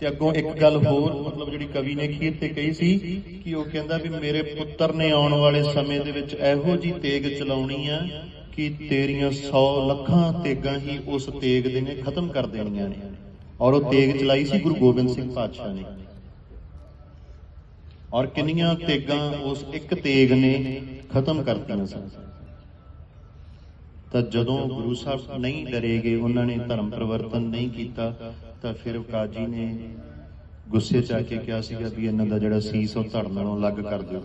ਤੇ ਅੱਗੋਂ ਇੱਕ ਗੱਲ ਹੋਰ, ਮਤਲਬ ਜਿਹੜੀ ਕਵੀ ਨੇ ਖੀਰ ਤੇ ਕਹੀ ਸੀ ਕਿ ਉਹ ਕਹਿੰਦਾ ਵੀ ਮੇਰੇ ਪੁੱਤਰ ਨੇ ਆਉਣ ਵਾਲੇ ਸਮੇਂ ਦੇ ਵਿੱਚ ਇਹੋ ਜੀ ਤੇਗ ਚਲਾਉਣੀ ਆ ਕਿ ਤੇਰੀਆਂ 100 ਲੱਖਾਂ ਤੇਗਾਂ ਹੀ ਉਸ ਤੇਗ ਦੇ ਨੇ ਖਤਮ ਕਰ ਦੇਣੀਆਂ ਨੇ। ਔਰ ਉਹ ਤੇਗ ਚਲਾਈ ਸੀ ਗੁਰੂ ਗੋਬਿੰਦ ਸਿੰਘ ਪਾਤਸ਼ਾਹ ਨੇ। ਔਰ ਕਿੰਨੀਆਂ ਤੇਗਾਂ ਉਸ ਇੱਕ ਤੇਗ ਨੇ ਖਤਮ ਕਰਤੀਆਂ ਸਨ। ਤਾਂ ਜਦੋਂ ਗੁਰੂ ਸਾਹਿਬ ਨਹੀਂ ਡਰੇਗੇ, ਉਹਨਾਂ ਨੇ ਧਰਮ ਪਰਿਵਰਤਨ ਨਹੀਂ ਕੀਤਾ ਤਾਂ ਫਿਰ ਕਾਜੀ ਨੇ ਗੁੱਸੇ ਚ ਆ ਕੇ ਕਿਹਾ ਸੀਗਾ ਵੀ ਇਹਨਾਂ ਦਾ ਜਿਹੜਾ ਸੀਸ ਉਹ ਧੜ ਨਾਲੋਂ ਅਲੱਗ ਕਰ ਦਿਓ।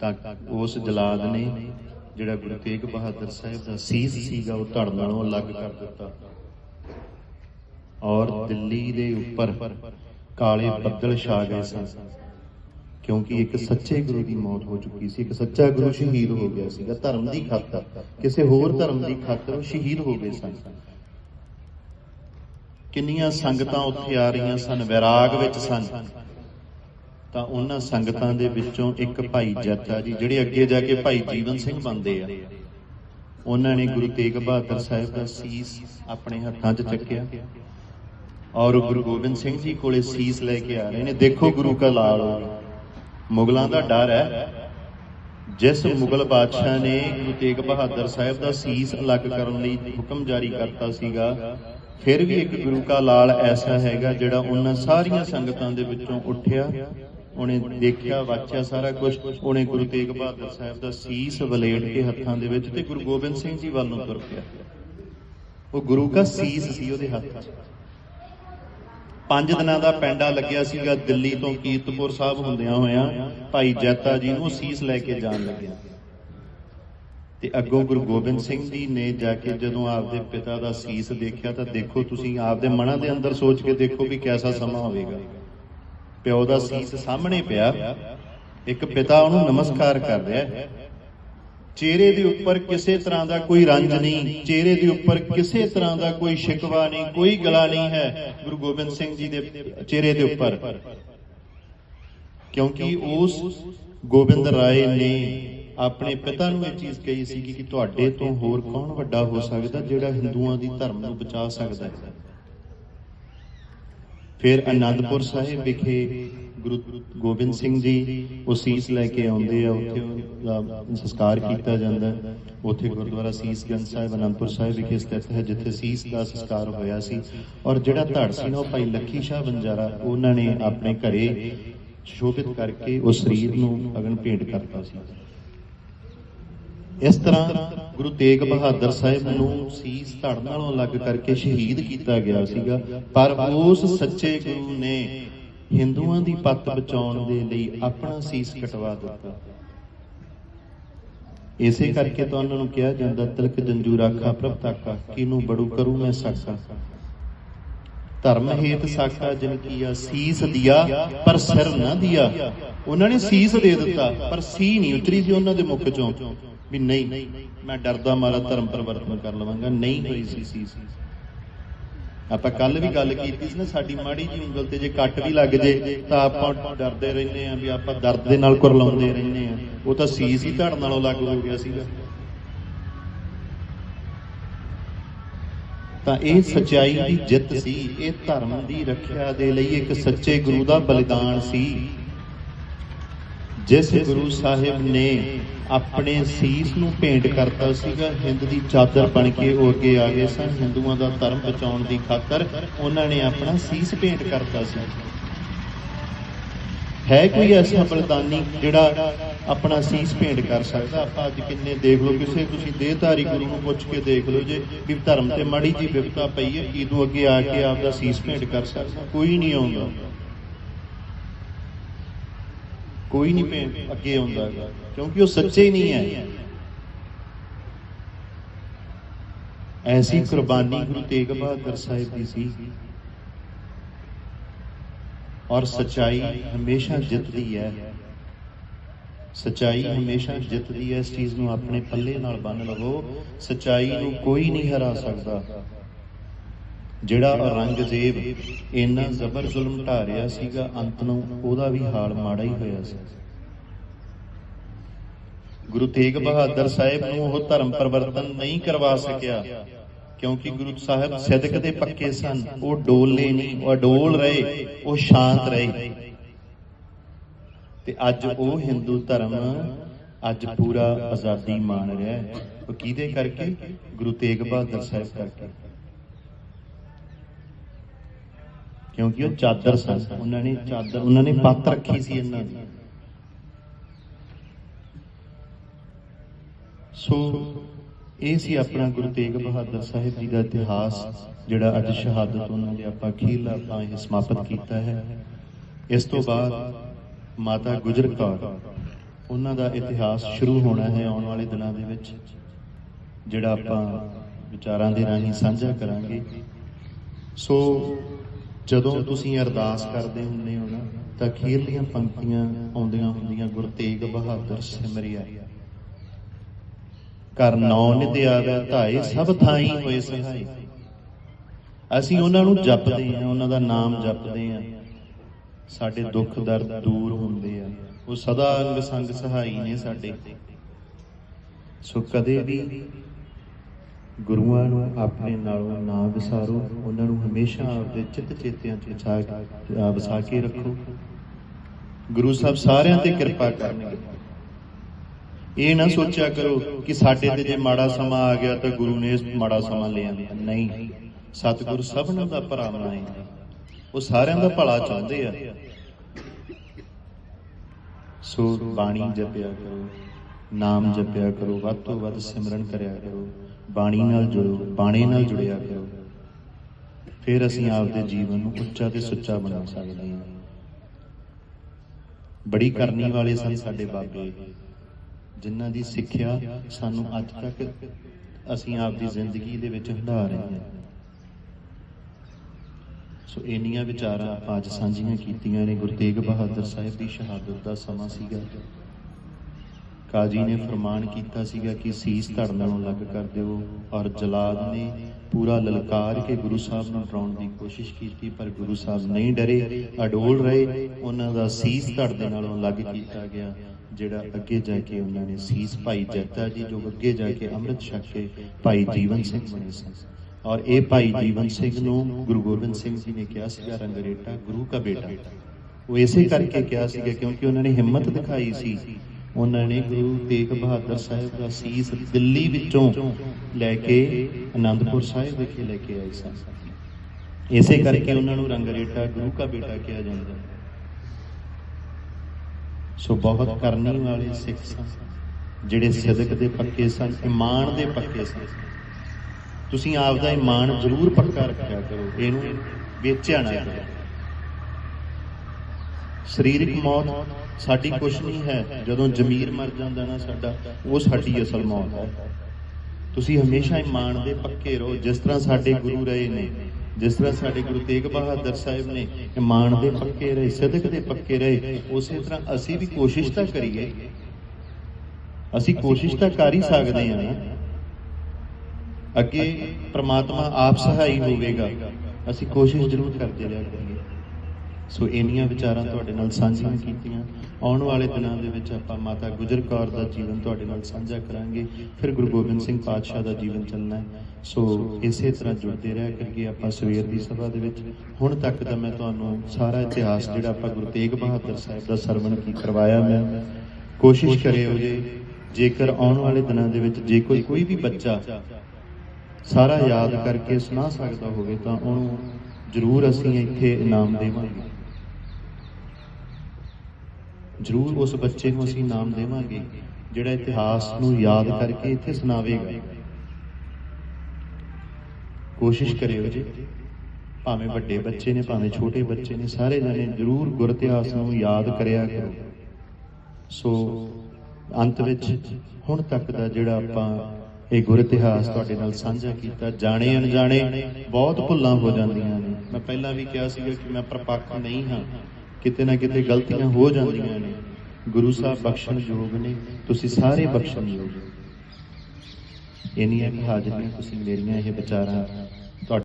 ਤਾਂ ਉਸ ਜਲਾਦ ਨੇ ਜਿਹੜਾ ਗੁਰੂ ਤੇਗ ਬਹਾਦਰ ਸਾਹਿਬ ਦਾ ਸੀਸ ਸੀਗਾ ਉਹ ਧੜ ਨਾਲੋਂ ਅਲੱਗ ਕਰ ਦਿੱਤਾ। ਔਰ ਦਿੱਲੀ ਦੇ ਉੱਪਰ ਕਾਲੇ ਬੱਦਲ ਛਾ ਗਏ ਸਨ। ਕਿਉਂਕਿ ਇੱਕ ਸੱਚੇ ਗੁਰੂ ਦੀ ਮੌਤ ਹੋ ਚੁੱਕੀ ਸੀ, ਇੱਕ ਸੱਚਾ ਗੁਰੂ ਸ਼ਹੀਦ ਹੋ ਗਿਆ ਸੀਗਾ। ਧਰਮ ਦੀ ਖਾਤਰ ਕਿਸੇ ਹੋਰ ਧਰਮ ਦੀ ਖਾਤਰ ਉਹ ਸ਼ਹੀਦ ਹੋ ਗਏ ਸਨ। ਕਿੰਨੀਆਂ ਸੰਗਤਾਂ ਉੱਥੇ ਆ ਰਹੀਆਂ ਸਨ, ਵਿਰਾਗ ਵਿੱਚ ਸਨ। ਤਾਂ ਉਹਨਾਂ ਸੰਗਤਾਂ ਦੇ ਵਿੱਚੋਂ ਇੱਕ ਭਾਈ ਜੱਥਾ ਜੀ, ਜਿਹੜੇ ਅੱਗੇ ਜਾ ਕੇ ਭਾਈ ਜੀਵਨ ਸਿੰਘ ਬਣਦੇ ਆ। ਉਹਨਾਂ ਨੇ ਗੁਰੂ ਤੇਗ ਬਹਾਦਰ ਸਾਹਿਬ ਦਾ ਸੀਸ ਆਪਣੇ ਹੱਥਾਂ 'ਚ ਚੱਕਿਆ ਔਰ ਗੁਰੂ ਗੋਬਿੰਦ ਸਿੰਘ ਜੀ ਕੋਲੇ ਸੀਸ ਲੈ ਕੇ ਆ ਰਹੇ ਨੇ। ਦੇਖੋ ਗੁਰੂ ਕਾ ਲਾਲ, ਮੁਗਲਾਂ ਦਾ ਡਰ ਹੈ। ਜਿਸ ਮੁਗਲ ਬਾਦਸ਼ਾਹ ਨੇ ਗੁਰੂ ਤੇਗ ਬਹਾਦਰ ਸਾਹਿਬ ਦਾ ਸੀਸ ਅਲੱਗ ਕਰਨ ਲਈ ਹੁਕਮ ਜਾਰੀ ਕਰਤਾ ਸੀਗਾ ਫਿਰ ਵੀ ਇੱਕ ਗੁਰੂ ਕਾ ਲਾਲ ਐਸਾ ਹੈਗਾ ਜਿਹੜਾ ਉਹਨਾਂ ਸਾਰੀਆਂ ਸੰਗਤਾਂ ਦੇ ਵਿੱਚੋਂ ਉੱਠਿਆ, ਉਹਨੇ ਦੇਖਿਆ, ਵਾਚਿਆ ਸਾਰਾ ਕੁਝ ਉਹਨੇ ਗੁਰੂ ਤੇਗ ਬਹਾਦਰ ਸਾਹਿਬ ਦਾ ਸੀਸ ਵਲੇੜ ਕੇ ਹੱਥਾਂ ਦੇ ਵਿੱਚ ਤੇ ਗੁਰੂ ਗੋਬਿੰਦ ਸਿੰਘ ਜੀ ਵੱਲ ਨੂੰ ਤੁਰ ਪਿਆ। ਉਹ ਗੁਰੂ ਕਾ ਸੀਸ ਸੀ ਉਹਦੇ ਹੱਥ 'ਚ। ਪੰਜ ਦਿਨਾਂ ਦਾ ਪੈਂਡਾ ਲੱਗਿਆ ਸੀਗਾ, ਦਿੱਲੀ ਤੋਂ ਕੀਰਤਪੁਰ ਸਾਹਿਬ ਹੁੰਦਿਆਂ ਹੋਇਆਂ। ਭਾਈ ਜੈਤਾ ਜੀ ਨੂੰ ਸੀਸ ਲੈ ਕੇ ਜਾਣ ਲੱਗਿਆ। ਤੇ ਅੱਗੋਂ ਗੁਰੂ ਗੋਬਿੰਦ ਸਿੰਘ ਜੀ ਨੇ ਜਾ ਕੇ ਜਦੋਂ ਆਪਦੇ ਪਿਤਾ ਦਾ ਸੀਸ ਦੇਖਿਆ ਤਾਂ ਦੇਖੋ ਤੁਸੀਂ ਆਪਦੇ ਮਨਾਂ ਦੇ ਅੰਦਰ ਸੋਚ ਕੇ ਦੇਖੋ ਵੀ ਕਿਹਦਾ ਸਮਾਂ ਹੋਵੇਗਾ। ਪਿਓ ਦਾ ਸੀਸ ਸਾਹਮਣੇ ਪਿਆ। ਇੱਕ ਪਿਤਾ ਉਹਨੂੰ ਨਮਸਕਾਰ ਕਰ ਰਿਹਾ ਹੈ। ਚਿਹਰੇ ਦੇ ਉੱਪਰ ਕਿਸੇ ਤਰ੍ਹਾਂ ਦਾ ਕੋਈ ਰੰਜ ਨਹੀਂ, ਚਿਹਰੇ ਦੇ ਉੱਪਰ ਕਿਸੇ ਤਰ੍ਹਾਂ ਦਾ ਕੋਈ ਸ਼ਿਕਵਾ ਨਹੀਂ, ਕੋਈ ਗਲਾ ਨਹੀਂ ਹੈ ਗੁਰੂ ਗੋਬਿੰਦ ਸਿੰਘ ਜੀ ਦੇ ਚਿਹਰੇ ਦੇ ਉੱਪਰ। ਕਿਉਂਕਿ ਉਸ ਗੋਬਿੰਦ ਰਾਏ ਨੇ ਆਪਣੇ ਪਿਤਾ ਨੂੰ ਇਹ ਚੀਜ਼ ਕਹੀ ਸੀ ਕਿ ਤੁਹਾਡੇ ਤੋਂ ਹੋਰ ਕੌਣ ਵੱਡਾ ਹੋ ਸਕਦਾ ਜਿਹੜਾ ਹਿੰਦੂਆਂ ਦੀ ਧਰਮ ਨੂੰ ਬਚਾ ਸਕਦਾ ਹੈ? ਫਿਰ ਅਨੰਦਪੁਰ ਸਾਹਿਬ ਵਿਖੇ ਗੁਰੂ ਗੋਬਿੰਦ ਸਿੰਘ ਜੀ ਉਹ ਸੀਸ ਲੈ ਕੇ ਆਉਂਦੇ ਆ, ਉੱਥੇ ਉਹਦਾ ਸੰਸਕਾਰ ਕੀਤਾ ਜਾਂਦਾ ਉੱਥੇ ਗੁਰਦੁਆਰਾ ਸੀਸਗੰਜ ਸਾਹਿਬ, ਅਨੰਦਪੁਰ ਸਾਹਿਬ ਵਿਖੇ ਸਥਿਤ ਹੈ, ਜਿੱਥੇ ਸੀਸ ਦਾ ਸੰਸਕਾਰ ਹੋਇਆ ਸੀ। ਔਰ ਜਿਹੜਾ ਧੜ ਸੀ ਨਾ ਉਹ ਭਾਈ ਲੱਖੀ ਸ਼ਾਹ ਬੰਜਾਰਾ, ਉਹਨਾਂ ਨੇ ਆਪਣੇ ਘਰੇ ਸ਼ੋਭਿਤ ਕਰਕੇ ਉਸ ਸਰੀਰ ਨੂੰ ਅਗਨ ਭੇਟ ਕਰਤਾ ਸੀ। ਇਸ ਤਰ੍ਹਾਂ ਗੁਰੂ ਤੇਗ ਬਹਾਦਰ ਸਾਹਿਬ ਨੂੰ ਸੀਸ ਧੜ ਨਾਲੋਂ ਅਲੱਗ ਕਰਕੇ ਸ਼ਹੀਦ ਕੀਤਾ ਗਿਆ ਸੀਗਾ, ਪਰ ਉਸ ਸੱਚੇ ਗੁਰੂ ਨੇ ਹਿੰਦੂਆਂ ਦੀ ਪੱਤ ਬਚਾਉਣ ਦੇ ਲਈ ਆਪਣਾ ਸੀਸ ਕਟਵਾ ਦਿੱਤਾ। ਇਸੇ ਕਰਕੇ ਤਾਂ ਉਹਨਾਂ ਨੂੰ ਕਿਹਾ ਜਾਂਦਾ, ਤਿਲਕ ਜੰਜੂ ਰਾਖਾ ਪ੍ਰਭ ਤਾਕਾ ਕਿਨੂੰ ਬੜੂ ਕਰੂ ਮੈਂ ਸਾਕਾ ਧਰਮ ਹੇਤ ਸਾਕਾ ਜਿਨ ਕੀਆ ਸੀਸ ਦਿਆ, ਪਰ ਸਿਰ ਨਾ ਦਿਆ। ਉਹਨਾਂ ਨੇ ਸੀਸ ਦੇ ਦਿੱਤਾ, ਪਰ ਸੀ ਨਹੀਂ ਉਤਰੀ ਸੀ ਉਹਨਾਂ ਦੇ ਮੁਖ ਚੋਂ। ਵੀ ਨਹੀਂ, ਮੈਂ ਡਰਦਾ ਮਾਰਾ ਧਰਮ ਪਰਿਵਰਤਨ ਕਰ ਲਵਾਂਗਾ, ਨਹੀਂ ਹੋਈ ਸੀ ਸੀਸ। ਆਪਾਂ ਕੱਲ ਵੀ ਗੱਲ ਕੀਤੀ ਸੀ ਨਾ, ਸਾਡੀ ਮਾੜੀ ਜੀ ਉਂਗਲ ਤੇ ਜੇ ਕੱਟ ਵੀ ਲੱਗ ਜੇ, ਤਾਂ ਆਪਾਂ ਡਰਦੇ ਰਹਿੰਦੇ ਆ ਵੀ ਆਪਾਂ ਦਰਦ ਦੇ ਨਾਲ ਕੁਰਲਾਉਂਦੇ ਰਹਿੰਦੇ ਆ ਉਹ ਤਾਂ ਸੀਸ ਹੀ ਧੜ ਨਾਲੋਂ ਲੱਗ ਹੋ ਗਿਆ ਸੀਗਾ। ਤਾਂ ਇਹ ਸਚਾਈ ਦੀ ਜਿੱਤ ਸੀ, ਇਹ ਧਰਮ ਦੀ ਰੱਖਿਆ ਦੇ ਲਈ ਇੱਕ ਸੱਚੇ ਗੁਰੂ ਦਾ ਬਲੀਦਾਨ ਸੀ। ਜਿਸ ਗੁਰੂ ਸਾਹਿਬ ਨੇ ਆਪਣੇ ਸੀਸ ਨੂੰ ਭੇਂਟ ਕਰਤਾ ਸੀਗਾ। ਹਿੰਦ ਦੀ ਚਾਦਰ ਬਣ ਕੇ ਉਹ ਅੱਗੇ ਆ ਗਏ ਸਨ। ਹਿੰਦੂਆਂ ਦਾ ਧਰਮ ਬਚਾਉਣ ਦੀ ਖਾਤਰ ਉਹਨਾਂ ਨੇ ਆਪਣਾ ਸੀਸ ਭੇਂਟ ਕਰਤਾ ਸੀ। ਹੈ ਕੋਈ ਐਸਾ ਬਲਿਦਾਨੀ ਜਿਹੜਾ ਆਪਣਾ ਸੀਸ ਭੇਂਟ ਕਰ ਸਕਦਾ? ਆਪਾਂ ਅੱਜ ਕਿੰਨੇ ਦੇਖ ਲਓ। ਕਿਸੇ ਤੁਸੀਂ ਦੇਹਧਾਰੀ ਗੁਰੂ ਨੂੰ ਪੁੱਛ ਕੇ ਦੇਖ ਲਓ ਜੇ ਵੀ ਧਰਮ ਤੇ ਮਾੜੀ ਜੀ ਵਿਪਤਾ ਪਈ ਹੈ ਕੀ ਅੱਗੇ ਆ ਕੇ ਆਪਦਾ ਸੀਸ ਭੇਂਟ ਕਰ ਸਕਦਾ? ਕੋਈ ਨਹੀਂ ਆਉਂਦਾ। ਕੋਈ ਨਹੀਂ ਅੱਗੇ ਆਉਂਦਾ ਕਿਉਂਕਿ ਉਹ ਸੱਚੇ ਹੀ ਨਹੀਂ ਹੈ। ਐਸੀ ਕੁਰਬਾਨੀ ਗੁਰੂ ਤੇਗ ਬਹਾਦਰ ਸਾਹਿਬ ਦੀ ਸੀ। ਔਰ ਸਚਾਈ ਹਮੇਸ਼ਾ ਜਿੱਤਦੀ ਹੈ। ਸਚਾਈ ਹਮੇਸ਼ਾ ਜਿੱਤਦੀ ਹੈ, ਇਸ ਚੀਜ਼ ਨੂੰ ਆਪਣੇ ਪੱਲੇ ਨਾਲ ਬੰਨ ਲਵੋ। ਸਚਾਈ ਨੂੰ ਕੋਈ ਨਹੀਂ ਹਰਾ ਸਕਦਾ। ਜਿਹੜਾ ਔਰੰਗਜ਼ੇਬ ਇੰਨਾ ਜ਼ਬਰ ਜ਼ੁਲਮ ਢਾਰਿਆ ਸੀਗਾ, ਅੰਤ ਨੂੰ ਉਹਦਾ ਵੀ ਹਾਲ ਮਾੜਾ ਹੀ ਹੋਇਆ ਸੀ। ਗੁਰੂ ਤੇਗ ਬਹਾਦਰ ਸਾਹਿਬ ਨੂੰ ਉਹ ਧਰਮ ਪਰਿਵਰਤਨ ਨਹੀਂ ਕਰਵਾ ਸਕਿਆ, ਕਿਉਂਕਿ ਗੁਰੂ ਸਾਹਿਬ ਸਿਦਕ ਦੇ ਪੱਕੇ ਸਨ। ਉਹ ਡੋਲੇ ਨਹੀਂ, ਉਹ ਅਡੋਲ ਰਹੇ, ਉਹ ਸ਼ਾਂਤ ਰਹੇ। ਤੇ ਅੱਜ ਉਹ ਹਿੰਦੂ ਧਰਮ ਅੱਜ ਪੂਰਾ ਆਜ਼ਾਦੀ ਮਾਣ ਰਿਹਾ ਹੈ। ਉਹ ਕਿਹਦੇ ਕਰਕੇ? ਗੁਰੂ ਤੇਗ ਬਹਾਦਰ ਸਾਹਿਬ ਕਰਕੇ। ਕਿਉਂਕਿ ਉਹ ਚਾਦਰ ਸਨ। ਉਹਨਾਂ ਨੇ ਚਾਦਰ ਉਹਨਾਂ ਨੇ ਪੱਤ ਰੱਖੀ ਸੀ ਇਹਨਾਂ ਦੀ। ਸੋ ਇਹ ਸੀ ਆਪਣਾ ਗੁਰੂ ਤੇਗ ਬਹਾਦਰ ਸਾਹਿਬ ਜੀ ਦਾ ਇਤਿਹਾਸ, ਜਿਹੜਾ ਅੱਜ ਸ਼ਹਾਦਤ ਉਹਨਾਂ ਦੇ ਆਪਾਂ ਅਖੀਰਲਾ ਆਪਾਂ ਇਹ ਸਮਾਪਤ ਕੀਤਾ ਹੈ। ਇਸ ਤੋਂ ਬਾਅਦ ਮਾਤਾ ਗੁਜਰ ਕੌਰ, ਉਹਨਾਂ ਦਾ ਇਤਿਹਾਸ ਸ਼ੁਰੂ ਹੋਣਾ ਹੈ ਆਉਣ ਵਾਲੇ ਦਿਨਾਂ ਦੇ ਵਿੱਚ, ਜਿਹੜਾ ਆਪਾਂ ਵਿਚਾਰਾਂ ਦੇ ਰਾਹੀਂ ਸਾਂਝਾ ਕਰਾਂਗੇ। ਸੋ ਜਦੋਂ ਤੁਸੀਂ ਅਰਦਾਸ ਕਰਦੇ ਹੁੰਦੇ ਹੋ ਨਾ, ਤਾਂ ਅਖੀਰਲੀਆਂ ਪੰਕਤੀਆਂ ਆਉਂਦੀਆਂ ਹੁੰਦੀਆਂ, ਗੁਰੂ ਤੇਗ ਬਹਾਦਰ ਸਿਮਰਿਆ ਕਰ ਨੌ ਨਿਧ ਆਵੇ ਧਾਏ ਸਭ ਥਾਈ ਹੋਏ ਸਹਾਈ। ਅਸੀਂ ਉਹਨਾਂ ਨੂੰ ਜਪਦੇ ਹਾਂ, ਉਹਨਾਂ ਦਾ ਨਾਮ ਜਪਦੇ ਹਾਂ। ਸਾਡੇ ਦੁੱਖ ਦਰਦ ਦੂਰ ਹੁੰਦੇ ਆ। ਉਹ ਸਦਾ ਅੰਗ ਸੰਗ ਸਹਾਈ ਨੇ ਸਾਡੇ। ਸੋ ਕਦੇ ਵੀ ਗੁਰੂਆਂ ਨੂੰ ਆਪਣੇ ਨਾਲੋਂ ਨਾ ਵਿਸਾਰੋ ਉਹਨਾਂ ਨੂੰ ਹਮੇਸ਼ਾ ਆਪਦੇ ਚਿੱਤ ਚੇਤਿਆਂ 'ਚ ਵਿਚਾ ਵਸਾ ਕੇ ਰੱਖੋ। ਗੁਰੂ ਸਾਹਿਬ ਸਾਰਿਆਂ ਤੇ ਕਿਰਪਾ ਕਰਨਗੇ। ਇਹ ਨਾ ਸੋਚਿਆ ਕਰੋ ਕਿ ਸਾਡੇ ਤੇ ਜੇ ਮਾੜਾ ਸਮਾਂ ਆ ਗਿਆ ਤਾਂ ਗੁਰੂ ਨੇ ਇਸ ਮਾੜਾ ਸਮਾਂ ਲਿਆ ਨਹੀਂ, ਸਤਿਗੁਰੂ ਸਭਨਾਂ ਦਾ ਭਰਾ ਬਣਾਏ ਉਹ ਸਾਰਿਆਂ ਦਾ ਭਲਾ ਚਾਹੁੰਦੇ ਆ। ਸੋ ਬਾਣੀ ਜਪਿਆ ਕਰੋ, ਨਾਮ ਜਪਿਆ ਕਰੋ, ਵੱਧ ਤੋਂ ਵੱਧ ਸਿਮਰਨ ਕਰਿਆ ਕਰੋ। ਬਾਣੀ ਨਾਲ ਜੁੜੋ ਬਾਣੇ ਨਾਲ ਜੁੜਿਆ ਕਰੋ। ਫਿਰ ਅਸੀਂ ਆਪਦੇ ਜੀਵਨ ਨੂੰ ਉੱਚਾ ਤੇ ਸੁੱਚਾ ਬਣਾ ਸਕਦੇ ਹਾਂ। ਬੜੀ ਕਰਨੀ ਵਾਲੇ ਸਨ ਸਾਡੇ ਬਾਬੇ ਜਿਨ੍ਹਾਂ ਦੀ ਸਿੱਖਿਆ ਸਾਨੂੰ ਅੱਜ ਤੱਕ ਅਸੀਂ ਆਪਦੀ ਜ਼ਿੰਦਗੀ ਦੇ ਵਿੱਚ ਹੰਢਾ ਰਹੇ ਹਾਂ ਸੋ ਇੰਨੀਆਂ ਵਿਚਾਰਾਂ ਆਪਾਂ ਅੱਜ ਸਾਂਝੀਆਂ ਕੀਤੀਆਂ ਨੇ ਗੁਰੂ ਤੇਗ ਬਹਾਦਰ ਸਾਹਿਬ ਦੀ ਸ਼ਹਾਦਤ ਦਾ ਸਮਾਂ ਸੀਗਾ। ਕਾਜੀ ਨੇ ਫਰਮਾਨ ਕੀਤਾ ਸੀਗਾ ਕਿ ਸੀਸ ਧੜ ਨਾਲੋਂ ਲੱਗ ਕਰ ਦਿਓ ਔਰ ਜਲਾਦ ਨੇ ਪੂਰਾ ਲਲਕਾਰ ਕੇ ਗੁਰੂ ਸਾਹਿਬ ਨੂੰ ਡਰਾਉਣ ਦੀ ਕੋਸ਼ਿਸ਼ ਕੀਤੀ, ਪਰ ਗੁਰੂ ਸਾਹਿਬ ਨਹੀਂ ਡਰੇ, ਅਡੋਲ ਰਹੇ। ਉਹਨਾਂ ਦਾ ਸੀਸ ਧੜ ਦੇ ਨਾਲੋਂ ਲੱਗ ਕੀਤਾ ਗਿਆ, ਜਿਹੜਾ ਅੱਗੇ ਜਾ ਕੇ ਉਹਨਾਂ ਨੇ ਸੀਸ ਭਾਈ ਜੱਤਾ ਜੀ, ਜੋ ਅੱਗੇ ਜਾ ਕੇ ਅੰਮ੍ਰਿਤ ਛਕ ਕੇ ਭਾਈ ਜੀਵਨ ਸਿੰਘ ਬਣੇ ਸਨ। ਔਰ ਇਹ ਭਾਈ ਜੀਵਨ ਸਿੰਘ ਨੂੰ ਗੁਰੂ ਗੋਬਿੰਦ ਸਿੰਘ ਜੀ ਨੇ ਕਿਹਾ ਸੀਗਾ, ਰੰਗਰੇਟਾ, ਗੁਰੂ ਦਾ ਬੇਟਾ। ਉਹ ਇਸੇ ਕਰਕੇ ਕਿਹਾ ਸੀਗਾ ਕਿਉਂਕਿ ਉਹਨਾਂ ਨੇ ਹਿੰਮਤ ਦਿਖਾਈ ਸੀ ਉਹਨਾਂ ਨੇ ਗੁਰੂ ਤੇਗ ਬਹਾਦਰ ਸਾਹਿਬ ਦਾ ਸੀਸ ਦਿੱਲੀ ਵਿੱਚੋਂ ਲੈ ਕੇ ਆਨੰਦਪੁਰ ਸਾਹਿਬ ਵਿਖੇ ਲੈ ਕੇ ਆਏ ਸਨ। ਇਸੇ ਕਰਕੇ ਉਹਨਾਂ ਨੂੰ ਰੰਗਰੇਟਾ ਗੁਰੂ ਦਾ ਬੇਟਾ ਕਿਹਾ ਜਾਂਦਾ ਹੈ। ਸੋ ਬਹੁਤ ਕਰਨੀ ਵਾਲੇ ਸਿੱਖ ਸਨ, ਜਿਹੜੇ ਸਿਦਕ ਦੇ ਪੱਕੇ ਸਨ, ਇਮਾਨ ਦੇ ਪੱਕੇ ਸਨ। ਤੁਸੀਂ ਆਪ ਦਾ ਇਮਾਨ ਜ਼ਰੂਰ ਪੱਕਾ ਰੱਖਿਆ ਕਰੋ, ਇਹਨੂੰ ਵੇਚਿਆ ਨਾ ਕਰੋ। ਸਰੀਰਕ ਮੌਤ ਸਾਡੀ ਕੁਛ ਨਹੀਂ ਹੈ। ਜਦੋਂ ਜ਼ਮੀਰ ਮਰ ਜਾਂਦਾ ਨਾ ਸਾਡਾ, ਉਹ ਸਾਡੀ ਅਸਲ ਮੌਤ ਹੈ। ਤੁਸੀਂ ਹਮੇਸ਼ਾ ਇਮਾਨ ਦੇ ਪੱਕੇ ਰਹੋ, ਜਿਸ ਤਰ੍ਹਾਂ ਸਾਡੇ ਗੁਰੂ ਰਹੇ ਨੇ, ਜਿਸ ਤਰ੍ਹਾਂ ਸਾਡੇ ਗੁਰੂ ਤੇਗ ਬਹਾਦਰ ਸਾਹਿਬ ਨੇ ਇਮਾਨ ਦੇ ਪੱਕੇ ਰਹੇ, ਸਿਦਕ ਦੇ ਪੱਕੇ ਰਹੇ। ਉਸੇ ਤਰ੍ਹਾਂ ਅਸੀਂ ਵੀ ਕੋਸ਼ਿਸ਼ ਤਾਂ ਕਰੀਏ। ਅਸੀਂ ਕੋਸ਼ਿਸ਼ ਤਾਂ ਕਰ ਹੀ ਸਕਦੇ ਹਾਂ ਅੱਗੇ ਪ੍ਰਮਾਤਮਾ ਆਪ ਸਹਾਈ ਹੋਵੇਗਾ। ਅਸੀਂ ਕੋਸ਼ਿਸ਼ ਜ਼ਰੂਰ ਕਰਦੇ ਰਿਹਾ ਸੋ ਇੰਨੀਆਂ ਵਿਚਾਰਾਂ ਤੁਹਾਡੇ ਨਾਲ ਸਾਂਝੀਆਂ ਕੀਤੀਆਂ। ਆਉਣ ਵਾਲੇ ਦਿਨਾਂ ਦੇ ਵਿੱਚ ਆਪਾਂ ਮਾਤਾ ਗੁਜਰ ਕੌਰ ਦਾ ਜੀਵਨ ਤੁਹਾਡੇ ਨਾਲ ਸਾਂਝਾ ਕਰਾਂਗੇ। ਫਿਰ ਗੁਰੂ ਗੋਬਿੰਦ ਸਿੰਘ ਪਾਤਸ਼ਾਹ ਦਾ ਜੀਵਨ ਚੱਲਣਾ ਸੋ ਇਸੇ ਤਰ੍ਹਾਂ ਜੁੜਦੇ ਰਹਿ ਕਰੀਏ ਆਪਾਂ ਸਵੇਰ ਦੀ ਸਭਾ ਦੇ ਵਿੱਚ ਹੁਣ ਤੱਕ ਦਾ ਮੈਂ ਤੁਹਾਨੂੰ ਸਾਰਾ ਇਤਿਹਾਸ ਜਿਹੜਾ ਆਪਾਂ ਗੁਰੂ ਤੇਗ ਬਹਾਦਰ ਸਾਹਿਬ ਦਾ ਸਰਵਣ ਕੀ ਕਰਵਾਇਆ ਮੈਂ, ਕੋਸ਼ਿਸ਼ ਕਰਿਓ ਜੇ, ਜੇਕਰ ਆਉਣ ਵਾਲੇ ਦਿਨਾਂ ਦੇ ਵਿੱਚ ਜੇ ਕੋਈ ਕੋਈ ਵੀ ਬੱਚਾ ਸਾਰਾ ਯਾਦ ਕਰਕੇ ਸੁਣਾ ਸਕਦਾ ਹੋਵੇ ਤਾਂ ਉਹਨੂੰ ਜ਼ਰੂਰ ਅਸੀਂ ਇੱਥੇ ਇਨਾਮ ਦੇਵਾਂਗੇ। ਜ਼ਰੂਰ ਉਸ ਬੱਚੇ ਨੂੰ ਅਸੀਂ ਇਨਾਮ ਦੇਵਾਂਗੇ, ਜਿਹੜਾ ਇਤਿਹਾਸ ਨੂੰ ਯਾਦ ਕਰਕੇ ਇੱਥੇ ਸੁਣਾਵੇਗਾ। ਕੋਸ਼ਿਸ਼ ਕਰਿਓ ਜੀ। ਭਾਵੇਂ ਵੱਡੇ ਬੱਚੇ ਨੇ, ਭਾਵੇਂ ਛੋਟੇ ਬੱਚੇ ਨੇ, ਸਾਰੇ ਜਣੇ ਜ਼ਰੂਰ ਗੁਰ ਇਤਿਹਾਸ ਨੂੰ ਯਾਦ ਕਰਿਆ ਕਰੋ। ਸੋ, ਅੰਤ ਵਿੱਚ ਹੁਣ ਤੱਕ ਦਾ ਜਿਹੜਾ ਆਪਾਂ ਇਹ ਗੁਰ ਇਤਿਹਾਸ ਤੁਹਾਡੇ ਨਾਲ ਸਾਂਝਾ ਕੀਤਾ, ਜਾਣੇ ਅਣਜਾਣੇ ਬਹੁਤ ਭੁੱਲਾਂ ਹੋ ਜਾਂਦੀਆਂ ਨੇ। ਮੈਂ ਪਹਿਲਾਂ ਵੀ ਕਿਹਾ ਸੀਗਾ ਕਿ ਮੈਂ ਪ੍ਰਪੱਖ ਨਹੀਂ ਹਾਂ। ਕਿਤੇ ਨਾ ਕਿਤੇ ਗਲਤੀਆਂ ਹੋ ਜਾਂਦੀਆਂ ਨੇ ਗੁਰੂ ਸਾਹਿਬ ਬਖਸ਼ਣ ਯੋਗ ਨੇ ਤੁਸੀਂ ਸਾਰੇ ਬਖਸ਼ਣ ਯੋਗ ਹੋ। ਇੰਨੀਆਂ ਕਿ ਹਾਜ਼ਰੀਆਂ ਤੁਸੀਂ ਮੇਰੀਆਂ ਇਹ ਵਿਚਾਰਾਂ